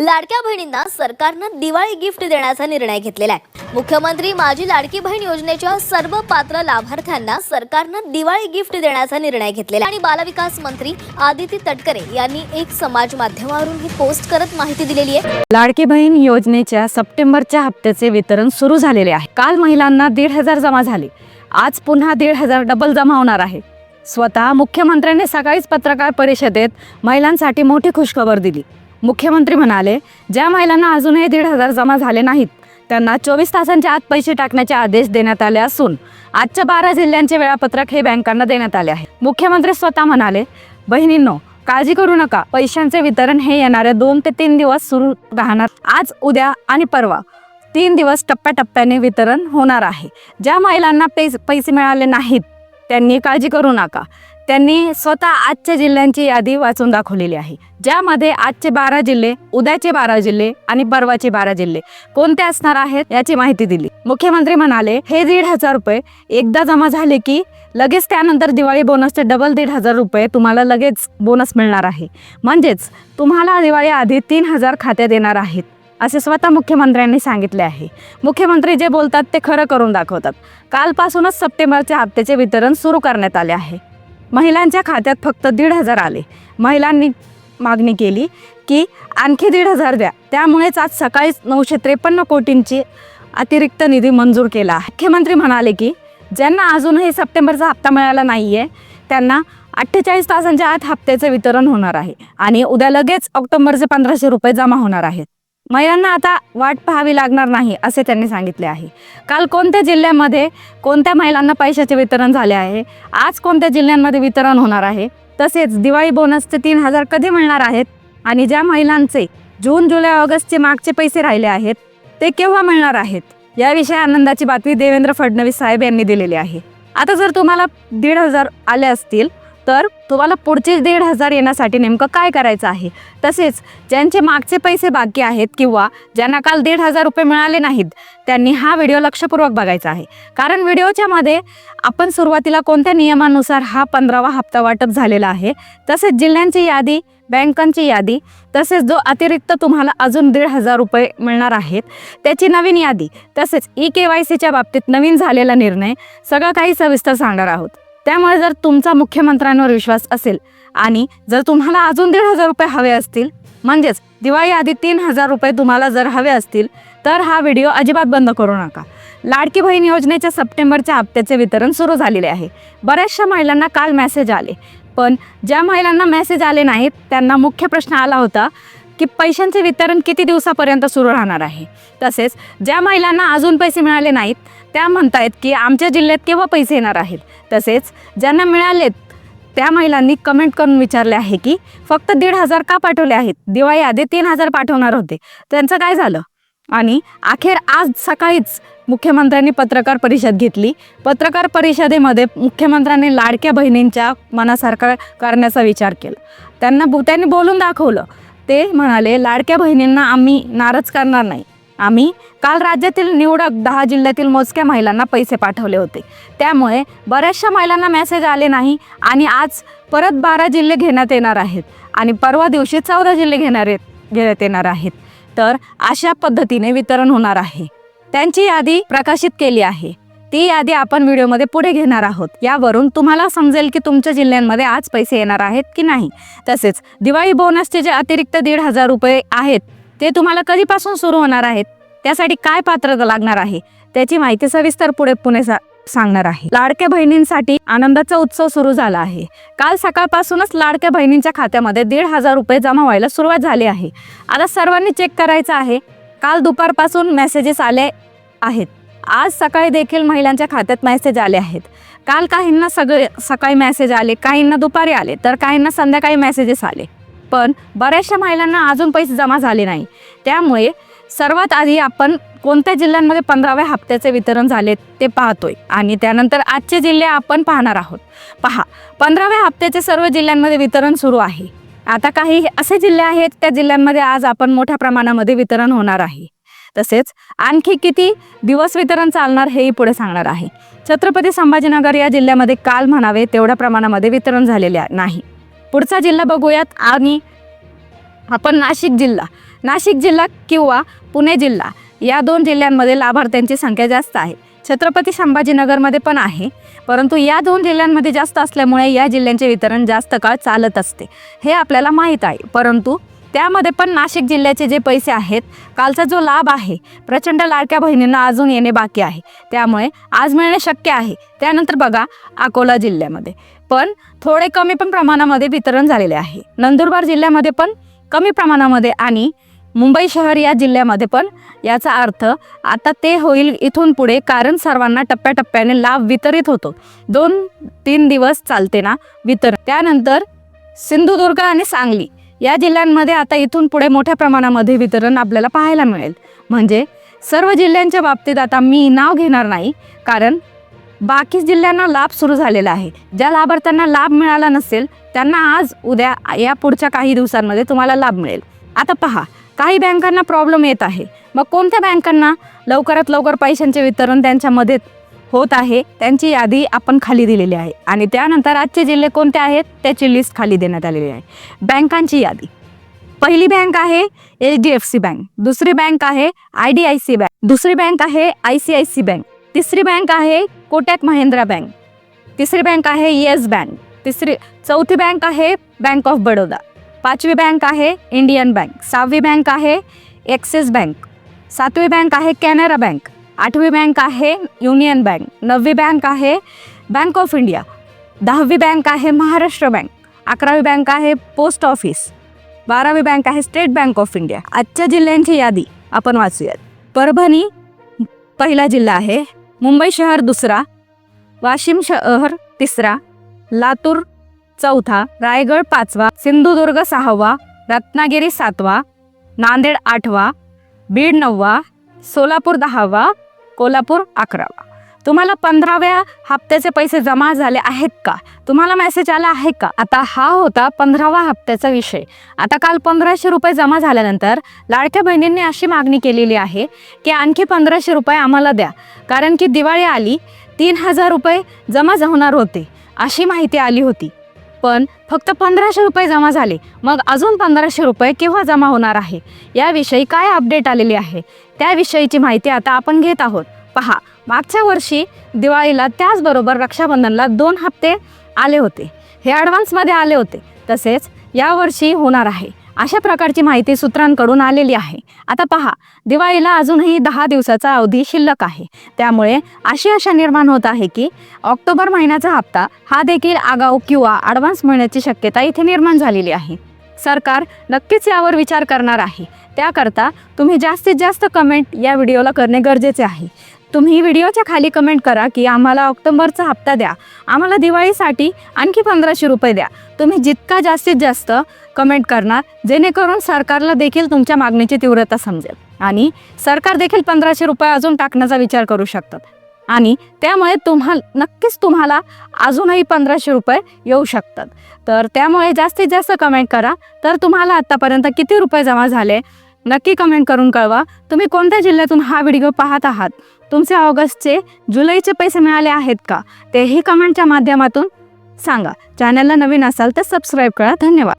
लाडक्या बहिणींना सरकारनं दिवाळी गिफ्ट देण्याचा निर्णय घेतलेला आहे. मुख्यमंत्री माझी लाडकी बहीण योजनेच्या सर्व पात्र लाभार्थ्यांना सरकारनं दिवाळी गिफ्ट देण्याचा निर्णय घेतलेला आहे. आणि बालविकास मंत्री आदिती तटकरे यांनी एक समाज माध्यमावरून ही पोस्ट करत माहिती दिलेली आहे. लाडकी बहीण योजनेच्या सप्टेंबरच्या हप्त्याचे वितरण सुरू झालेले आहे. काल महिलांना दीड हजार जमा झाले. आज पुन्हा दीड हजार डबल जमा होणार आहे. स्वतः मुख्यमंत्र्यांनी सकाळीच पत्रकार परिषदेत महिलांसाठी मोठी खुशखबर दिली. मुख्यमंत्री म्हणाले ज्या महिलांना अजूनही दीड हजार जमा झाले नाहीत त्यांना चोवीस तासांच्या आत पैसे टाकण्याचे आदेश देण्यात आले असून आजच्या बारा जिल्ह्यांचे वेळापत्रक हे बँकांना देण्यात आले आहे. मुख्यमंत्री स्वतः म्हणाले बहिणींनो काळजी करू नका. पैशांचे वितरण हे येणाऱ्या दोन ते तीन दिवस सुरू राहणार. आज उद्या आणि परवा तीन दिवस टप्प्याटप्प्याने वितरण होणार आहे. ज्या महिलांना पैस पैसे मिळाले नाहीत त्यांनी काळजी करू नका. त्यांनी स्वतः आजच्या जिल्ह्यांची यादी वाचून दाखवलेली आहे. ज्यामध्ये आजचे बारा जिल्हे उद्याचे बारा जिल्हे आणि परवाचे बारा जिल्हे कोणते असणार आहेत याची माहिती दिली. मुख्यमंत्री म्हणाले हे दीड हजार रुपये एकदा जमा झाले की लगेच त्यानंतर दिवाळी बोनसचे डबल दीड हजार रुपये तुम्हाला लगेच बोनस मिळणार आहे. म्हणजेच तुम्हाला दिवाळी आधी तीन हजार खात्यात येणार आहेत. असे स्वतः मुख्यमंत्र्यांनी सांगितले आहे. मुख्यमंत्री जे बोलतात ते खरं करून दाखवतात. कालपासूनच सप्टेंबरच्या हप्त्याचे वितरण सुरू करण्यात आले आहे. महिलांच्या खात्यात फक्त दीड हजार आले. महिलांनी मागणी केली की आणखी दीड हजार द्या. त्यामुळेच आज सकाळीच नऊशे त्रेपन्न कोटींची अतिरिक्त निधी मंजूर केला मुख्यमंत्री म्हणाले की ज्यांना अजूनही सप्टेंबरचा हप्ता मिळाला नाही आहे त्यांना अठ्ठेचाळीस तासांच्या आत हप्त्याचे वितरण होणार आहे आणि उद्या लगेच ऑक्टोबरचे पंधराशे रुपये जमा होणार आहेत. महिलांना आता वाट पाहावी लागणार नाही असे त्यांनी सांगितले आहे. काल कोणत्या जिल्ह्यामध्ये कोणत्या महिलांना पैशाचे वितरण झाले आहे? आज कोणत्या जिल्ह्यांमध्ये वितरण होणार आहे? तसेच दिवाळी बोनसचे तीन हजार कधी मिळणार आहेत? आणि ज्या महिलांचे जून जुलै ऑगस्टचे मागचे पैसे राहिले आहेत ते केव्हा मिळणार आहेत? याविषयी आनंदाची बातमी देवेंद्र फडणवीस साहेब यांनी दिलेली आहे. आता जर तुम्हाला दीड हजार आले असतील तर तुम्हाला पुढचे दीड हजार येण्यासाठी नेमकं काय करायचं आहे? तसेच ज्यांचे मागचे पैसे बाकी आहेत किंवा ज्यांना काल दीड हजार रुपये मिळाले नाहीत त्यांनी हा व्हिडिओ लक्षपूर्वक बघायचा आहे. कारण व्हिडिओच्या मध्ये आपण सुरुवातीला कोणत्या नियमानुसार हा पंधरावा हप्ता वाटप झालेला आहे तसेच जिल्ह्यांची यादी बँकांची यादी तसेच जो अतिरिक्त तुम्हाला अजून दीड हजार रुपये मिळणार आहेत त्याची नवीन यादी तसेच ई के वाय सीच्या बाबतीत नवीन झालेला निर्णय सगळं काही सविस्तर सांगणार आहोत. त्यामुळे जर तुमचा मुख्यमंत्र्यांवर विश्वास असेल आणि जर तुम्हाला अजून दीड हजार रुपये हवे असतील म्हणजेच दिवाळी आधी तीन हजार रुपये तुम्हाला जर हवे असतील तर हा व्हिडिओ अजिबात बंद करू नका. लाडकी बहीण योजनेच्या सप्टेंबरच्या हप्त्याचे वितरण सुरू झालेले आहे. बऱ्याचशा महिलांना काल मेसेज आले. पण ज्या महिलांना मेसेज आले नाहीत त्यांना मुख्य प्रश्न आला होता की पैशांचे वितरण किती दिवसापर्यंत सुरू राहणार आहे? तसेच ज्या महिलांना अजून पैसे मिळाले नाहीत त्या म्हणतायत की आमच्या जिल्ह्यात केव्हा पैसे येणार आहेत? तसेच ज्यांना मिळालेत त्या महिलांनी कमेंट करून विचारले आहे की फक्त दीड हजार का पाठवले आहेत? दिवाळी आधी तीन हजार पाठवणार होते. त्यांचं काय झालं? आणि अखेर आज सकाळीच मुख्यमंत्र्यांनी पत्रकार परिषद घेतली. पत्रकार परिषदेमध्ये मुख्यमंत्र्यांनी लाडक्या बहिणींच्या मनासारखा करण्याचा विचार केला. त्यांना त्यांनी बोलून दाखवलं. ते म्हणाले लाडक्या बहिणींना आम्ही नाराज करणार नाही. आम्ही काल राज्यातील निवडक दहा जिल्ह्यातील मोजक्या महिलांना पैसे पाठवले होते. त्यामुळे बऱ्याचशा महिलांना मेसेज आले नाही आणि आज परत बारा जिल्हे घेण्यात येणार आहेत आणि परवा दिवशी चौदा जिल्हे घेणार आहेत घेण्यात येणार आहेत. तर अशा पद्धतीने वितरण होणार आहे. त्यांची यादी प्रकाशित केली आहे. ती यादी आपण व्हिडिओमध्ये पुढे घेणार आहोत. यावरून तुम्हाला समजेल की तुमच्या जिल्ह्यांमध्ये आज पैसे येणार आहेत की नाही. तसेच दिवाळी बोनसचे जे अतिरिक्त दीड हजार रुपये आहेत ते तुम्हाला कधीपासून सुरू होणार आहेत? त्यासाठी काय पात्रता लागणार आहे? त्याची माहिती सविस्तर पुढे पुणे सा सांगणार आहे. लाडक्या बहिणींसाठी आनंदाचा उत्सव सुरू झाला आहे. काल सकाळपासूनच लाडक्या बहिणींच्या खात्यामध्ये दीड हजार रुपये जमा व्हायला सुरुवात झाली आहे. आता सर्वांनी चेक करायचं आहे. काल दुपारपासून मेसेजेस आले आहेत. आज सकाळी देखील महिलांच्या खात्यात मेसेज आले आहेत. काल काहींना सगळे सकाळी मेसेज आले काहींना दुपारी आले तर काहींना संध्याकाळी मेसेजेस आले. पण बऱ्याचशा महिलांना अजून पैसे जमा झाले नाही. त्यामुळे सर्वात आधी आपण कोणत्या जिल्ह्यांमध्ये पंधराव्या हप्त्याचे वितरण झाले ते पाहतोय. आणि त्यानंतर आजचे जिल्हे आपण पाहणार आहोत. पहा पंधराव्या हप्त्याचे सर्व जिल्ह्यांमध्ये वितरण सुरू आहे. आता काही असे जिल्हे आहेत त्या जिल्ह्यांमध्ये आज आपण मोठ्या प्रमाणामध्ये वितरण होणार आहे. तसेच आणखी किती दिवस वितरण चालणार हेही पुढे सांगणार आहे. छत्रपती संभाजीनगर या जिल्ह्यामध्ये काल म्हणावे तेवढ्या प्रमाणामध्ये वितरण झालेले नाही. पुढचा जिल्हा बघूयात आणि आपण नाशिक जिल्हा. नाशिक जिल्हा किंवा पुणे जिल्हा या दोन जिल्ह्यांमध्ये लाभार्थ्यांची संख्या जास्त आहे. छत्रपती संभाजीनगरमध्ये पण आहे परंतु या दोन जिल्ह्यांमध्ये जास्त असल्यामुळे या जिल्ह्यांचे वितरण जास्त काळ चालत असते हे आपल्याला माहीत आहे. परंतु त्यामध्ये पण नाशिक जिल्ह्याचे जे पैसे आहेत कालचा जो लाभ आहे प्रचंड लाडक्या बहिणींना अजून येणे बाकी आहे. त्यामुळे आज मिळणे शक्य आहे. त्यानंतर बघा अकोला जिल्ह्यामध्ये. पण थोडे कमी पण प्रमाणामध्ये वितरण झालेले आहे. नंदुरबार जिल्ह्यामध्ये पण कमी प्रमाणामध्ये आणि मुंबई शहर या जिल्ह्यामध्ये पण याचा अर्थ आता ते होईल इथून पुढे कारण सर्वांना टप्प्याटप्प्याने लाभ वितरित होतो. दोन तीन दिवस चालते ना वितरण. त्यानंतर सिंधुदुर्ग आणि सांगली या जिल्ह्यांमध्ये आता इथून पुढे मोठ्या प्रमाणामध्ये वितरण आपल्याला पाहायला मिळेल. म्हणजे सर्व जिल्ह्यांच्या बाबतीत आता मी नाव घेणार नाही कारण बाकी जिल्ह्यांना लाभ सुरू झालेला आहे. ज्या लाभार्थ्यांना लाभ मिळाला नसेल त्यांना आज उद्या या पुढच्या काही दिवसांमध्ये तुम्हाला लाभ मिळेल. आता पहा काही बँकांना प्रॉब्लेम येत आहे. मग कोणत्या बँकांना लवकरात लवकर पैशांचे वितरण त्यांच्यामध्ये होत आहे त्यांची यादी आपण खाली दिलेली आहे. आणि त्यानंतर आजचे जिल्हे कोणते आहेत त्याची लिस्ट खाली देण्यात आलेली आहे. बँकांची यादी. पहिली बँक आहे H D F C bank दुसरी बँक आहे I D I C bank दुसरी बँक आहे I C I C bank तिसरी बँक आहे कोटक महिंद्रा बँक तिसरी बँक आहे येस बँक तिसरी चौथी बँक आहे बँक ऑफ बडोदा पाचवी बँक आहे इंडियन बँक सहावी बँक आहे ॲक्सिस बँक सातवी बँक आहे कॅनरा बँक आठवी बँक आहे युनियन बँक नववी बँक आहे बँक ऑफ इंडिया दहावी बँक आहे महाराष्ट्र बँक अकरावी बँक आहे पोस्ट ऑफिस बारावी बँक आहे स्टेट बँक ऑफ इंडिया आजच्या जिल्ह्यांची यादी आपण वाचूयात परभणी पहिला जिल्हा आहे मुंबई शहर दुसरा वाशिम शहर तिसरा लातूर चौथा रायगड पाचवा सिंधुदुर्ग सहावा रत्नागिरी सातवा नांदेड आठवा बीड नववा सोलापूर दहावा कोल्हापूर अकरावा. तुम्हाला पंधराव्या हप्त्याचे पैसे जमा झाले आहेत का? तुम्हाला मेसेज आला आहे का? आता हा होता पंधरावा हप्त्याचा विषय. आता काल पंधराशे रुपये जमा झाल्यानंतर लाडक्या बहिणींनी अशी मागणी केलेली आहे की आणखी पंधराशे रुपये आम्हाला द्या. कारण की दिवाळी आली तीन हजार रुपये जमा होणार होते अशी माहिती आली होती. पण फक्त पंधराशे रुपये जमा झाले मग अजून पंधराशे रुपये केव्हा जमा होणार आहे? याविषयी काय अपडेट आलेली आहे? त्याविषयीची माहिती आता आपण घेत आहोत. पहा मागच्या वर्षी दिवाळीला त्याचबरोबर रक्षाबंधनला दोन हप्ते आले होते. हे ॲडव्हान्समध्ये आले होते. तसेच यावर्षी होणार आहे. अशा प्रकारची माहिती सूत्रांकडून आलेली आहे. आता पहा दिवाळीला अजूनही दहा दिवसाचा अवधी शिल्लक आहे. त्यामुळे अशी आशा निर्माण होत आहे की ऑक्टोबर महिन्याचा हप्ता हा देखील आगाऊ किंवा ॲडव्हान्स मिळण्याची शक्यता इथे निर्माण झालेली आहे. सरकार नक्कीच यावर विचार करणार आहे. त्याकरता तुम्ही जास्तीत जास्त कमेंट या व्हिडिओला करणे गरजेचे आहे. तुम्ही व्हिडिओच्या खाली कमेंट करा की आम्हाला ऑक्टोबरचा हप्ता द्या. आम्हाला दिवाळीसाठी आणखी पंधराशे रुपये द्या. तुम्ही जितका जास्तीत जास्त कमेंट करणार जेणेकरून सरकारला देखील तुमच्या मागणीची तीव्रता समजेल. आणि सरकार देखील पंधराशे रुपये अजून टाकण्याचा विचार करू शकतात. आणि त्यामुळे तुम्हा नक्कीच तुम्हाला अजूनही पंधराशे रुपये येऊ शकतात. तर त्यामुळे जास्तीत जास्त कमेंट करा. तर तुम्हाला आत्तापर्यंत किती रुपये जमा झाले? नक्की कमेंट करून कळवा. तुम्ही कोणत्या जिल्ह्यातून हा व्हिडिओ पाहत आहात? तुमचे ऑगस्टचे जुलैचे पैसे मिळाले आहेत का? तेही कमेंटच्या माध्यमातून सांगा. चॅनलला नवीन असाल तर सबस्क्राईब करा. धन्यवाद.